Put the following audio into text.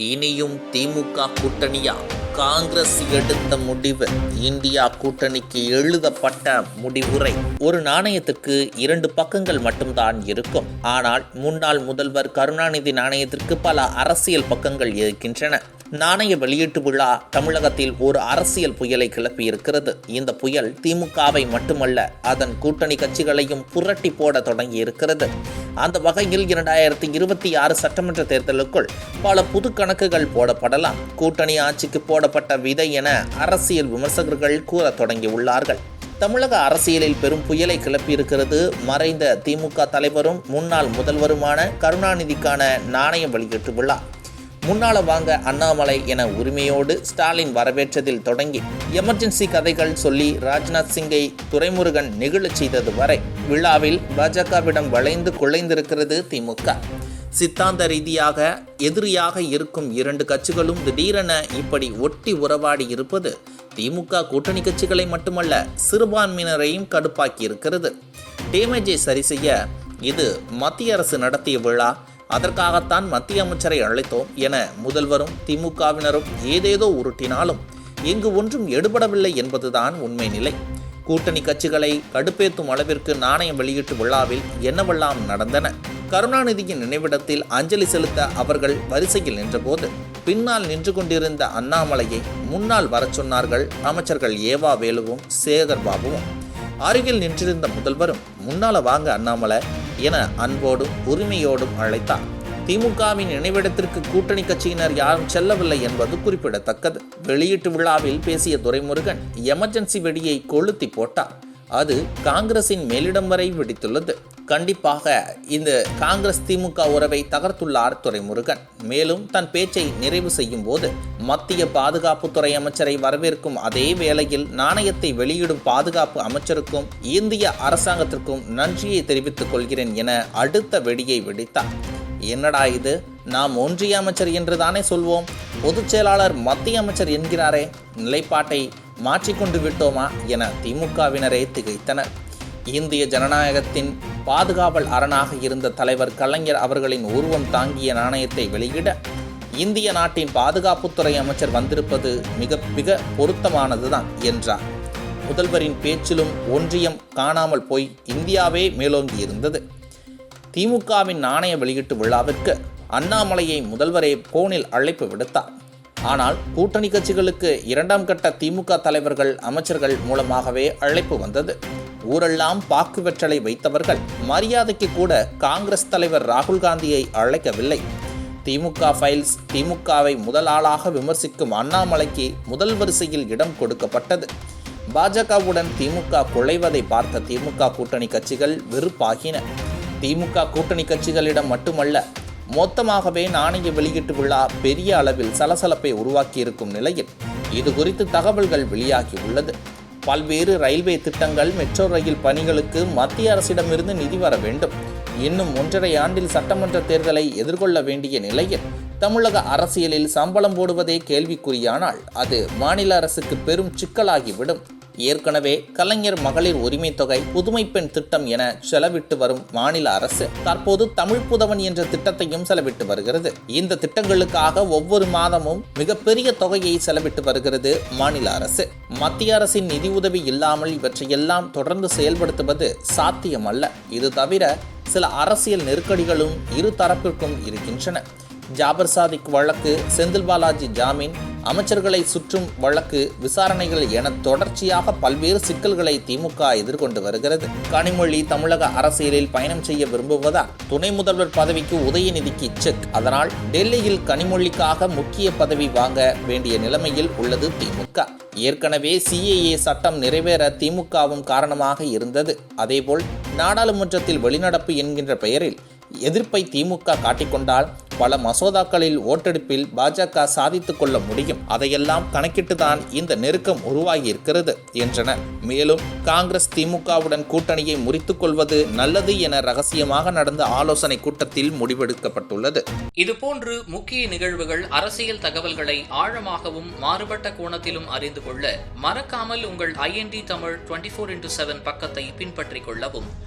இனியும் திமுக கூட்டணியா? காங்கிரஸ் எடுத்த முடிவு. இந்தியா கூட்டணிக்கு எழுதப்பட்ட முடிவுரை. ஒரு நாணயத்துக்கு இரண்டு பக்கங்கள் மட்டும்தான் இருக்கும். ஆனால் முன்னாள் முதல்வர் கருணாநிதி நாணயத்திற்கு பல அரசியல் பக்கங்கள் இருக்கின்றன. நாணய வெளியீட்டு விழா தமிழகத்தில் ஒரு அரசியல் புயலை கிளப்பியிருக்கிறது. இந்த புயல் திமுகவை மட்டுமல்ல அதன் கூட்டணி கட்சிகளையும் புரட்டி போட தொடங்கி இருக்கிறது அந்த வகையில் இரண்டாயிரத்தி இருபத்தி ஆறு சட்டமன்ற தேர்தலுக்குள் பல புது கணக்குகள் போடப்படலாம். கூட்டணி ஆட்சிக்கு போடப்பட்ட விதை என அரசியல் விமர்சகர்கள் கூற தொடங்கியுள்ளார்கள். தமிழக அரசியலில் பெரும் புயலை கிளப்பியிருக்கிறது. மறைந்த திமுக தலைவரும் முன்னாள் முதல்வருமான கருணாநிதிக்கான நாணயம் வெளியீட்டு விழா முன்னால வாங்க அண்ணாமலை என உரிமையோடு ஸ்டாலின் வரவேற்றதில் தொடங்கி எமர்ஜென்சி கதைகள் சொல்லி ராஜ்நாத் சிங்கை துரைமுருகன் நெகிழச் செய்தது வரை விழாவில் பாஜகவிடம் வளைந்து குலைந்திருக்கிறது திமுக. சித்தாந்த ரீதியாக எதிரியாக இருக்கும் இரண்டு கட்சிகளும் திடீரென இப்படி ஒட்டி உறவாடி இருப்பது திமுக கூட்டணி கட்சிகளை மட்டுமல்ல சிறுபான்மையினரையும் கடுப்பாக்கி இருக்கிறது. டேமேஜை சரி செய்ய இது மத்திய அரசு நடத்திய விழா அதற்காகத்தான் மத்திய அமைச்சரை அழைத்தோம் என முதல்வரும் திமுகவினரும் ஏதேதோ உருட்டினாலும் இங்கு ஒன்றும் எடுபடவில்லை என்பதுதான் உண்மை நிலை. கூட்டணி கட்சிகளை கடுப்பேற்றும் அளவிற்கு நாணயம் வெளியீட்டு விழாவில் என்னவெல்லாம் நடந்தன? கருணாநிதியின் நினைவிடத்தில் அஞ்சலி செலுத்த அவர்கள் வரிசையில் நின்றபோது பின்னால் நின்று கொண்டிருந்த அண்ணாமலையை முன்னால் வரச் சொன்னார்கள் அமைச்சர்கள் ஏவா வேலுவும் சேகர் பாபுவும். அருகில் நின்றிருந்த முதல்வரும் முன்னால வாங்க அண்ணாமலை என அன்போடும் உரிமையோடும் அழைத்தார். திமுகவின் நினைவிடத்திற்கு கூட்டணி கட்சியினர் யாரும் செல்லவில்லை என்பது குறிப்பிடத்தக்கது. வெளியீட்டு விழாவில் பேசிய துரைமுருகன் எமர்ஜென்சி வெடியை கொளுத்தி போட்டார். அது காங்கிரசின் மேலிடம் வரை வெடித்துள்ளது. கண்டிப்பாக இந்த காங்கிரஸ் திமுக உறவை தகர்த்துள்ளார் துரைமுருகன். மேலும் தன் பேச்சை நிறைவு செய்யும் போது மத்திய பாதுகாப்புத்துறை அமைச்சரை வரவேற்கும் அதே வேளையில் நாணயத்தை வெளியிடும் பாதுகாப்பு அமைச்சருக்கும் இந்திய அரசாங்கத்திற்கும் நன்றியை தெரிவித்துக் கொள்கிறேன் என அடுத்த வெடியை வெடித்தார். என்னடா இது? நாம் ஒன்றிய அமைச்சர் என்று தானே சொல்வோம். பொதுச் செயலாளர் மத்திய அமைச்சர் என்கிறாரே. நிலைப்பாட்டை மாற்றிக்கொண்டு விட்டோமா என திமுகவினரே திகைத்தனர். இந்திய ஜனநாயகத்தின் பாதுகாவல் அரணாக இருந்த தலைவர் கலைஞர் அவர்களின் உருவம் தாங்கிய நாணயத்தை வெளியிட இந்திய நாட்டின் பாதுகாப்புத்துறை அமைச்சர் வந்திருப்பது மிக மிக பொருத்தமானதுதான் என்றார். முதல்வரின் பேச்சிலும் ஒன்றியம் காணாமல் போய் இந்தியாவே மேலோங்கி இருந்தது திமுகவின் நாணய வெளியீட்டு விழாவிற்கு அண்ணாமலையை முதல்வரே போனில் அழைப்பு விடுத்தார். ஆனால் கூட்டணி கட்சிகளுக்கு இரண்டாம் கட்ட திமுக தலைவர்கள் அமைச்சர்கள் மூலமாகவே அழைப்பு வந்தது. ஊரெல்லாம் பாக்கு வெற்றலை வைத்தவர்கள் மரியாதைக்கு கூட காங்கிரஸ் தலைவர் ராகுல் காந்தியை அழைக்கவில்லை. திமுக ஃபைல்ஸ் திமுகவை முதல் ஆளாக விமர்சிக்கும் அண்ணாமலைக்கு முதல் வரிசையில் இடம் கொடுக்கப்பட்டது. பாஜகவுடன் திமுக குலைவதை பார்த்த திமுக கூட்டணி கட்சிகள் வெறுப்பாகின. திமுக கூட்டணி கட்சிகளிடம் மட்டுமல்ல மொத்தமாகவே நாணய வெளியீட்டு விழா பெரிய அளவில் சலசலப்பை உருவாக்கியிருக்கும் நிலையில் இது குறித்து தகவல்கள் வெளியாகி உள்ளது. பல்வேறு ரயில்வே திட்டங்கள் மெட்ரோ ரயில் பணிகளுக்கு மத்திய அரசிடமிருந்து நிதி வர வேண்டும். இன்னும் ஒன்றரை ஆண்டில் சட்டமன்ற தேர்தலை எதிர்கொள்ள வேண்டிய நிலையில் தமிழக அரசியலில் சம்பளம் போடுவதே கேள்விக்குறியானால் அது மாநில அரசுக்கு பெரும் சிக்கலாகிவிடும். ஏற்கனவே கலைஞர் மகளிர் உரிமை தொகை புதுமை பெண் திட்டம் என செலவிட்டு வரும் மாநில அரசு தற்போது தமிழ் புதவன் என்ற திட்டத்தையும் செலவிட்டு வருகிறது. இந்த திட்டங்களுக்காக ஒவ்வொரு மாதமும் மிகப்பெரிய தொகையை செலவிட்டு வருகிறது மாநில அரசு. மத்திய அரசின் நிதி உதவி இல்லாமல் இவற்றையெல்லாம் தொடர்ந்து செயல்படுத்துவது சாத்தியமல்ல. இது தவிர சில அரசியல் நெருக்கடிகளும் இரு தரப்பிற்கும் இருக்கின்றன. ஜாபர் சாதிக் வழக்கு செந்தில் பாலாஜி ஜாமீன் அமைச்சர்களை சுற்றும் வழக்கு விசாரணைகள் என தொடர்ச்சியாக பல்வேறு சிக்கல்களை திமுக எதிர்கொண்டு வருகிறது. கனிமொழி தமிழக அரசியலில் பயணம் செய்ய விரும்புவதால் துணை முதல்வர் பதவிக்கு உதயநிதிக்கு செக். அதனால் டெல்லியில் கனிமொழிக்காக முக்கிய பதவி வாங்க வேண்டிய நிலைமையில் உள்ளது திமுக. ஏற்கனவே சிஏஏ சட்டம் நிறைவேற திமுகவும் காரணமாக இருந்தது. அதேபோல் நாடாளுமன்றத்தில் வெளிநடப்பு என்கின்ற பெயரில் எதிர்ப்பை திமுக காட்டிக்கொண்டால் பல மசோதாக்களில் ஓட்டெடுப்பில் பாஜக சாதித்துக் கொள்ள முடியும். அதையெல்லாம் கணக்கிட்டுதான் இந்த நெருக்கம் உருவாகி இருக்கிறது என்றனர் மேலும் காங்கிரஸ் திமுகவுடன் கூட்டணியை முறித்துக் கொள்வது நல்லது என ரகசியமாக நடந்த ஆலோசனை கூட்டத்தில் முடிவெடுக்கப்பட்டுள்ளது. இதுபோன்று முக்கிய நிகழ்வுகள் அரசியல் தகவல்களை ஆழமாகவும் மாறுபட்ட கோணத்திலும் அறிந்து கொள்ள மறக்காமல் உங்கள் IND Tamil twenty four into seven பக்கத்தை பின்பற்றிக் கொள்ளவும்.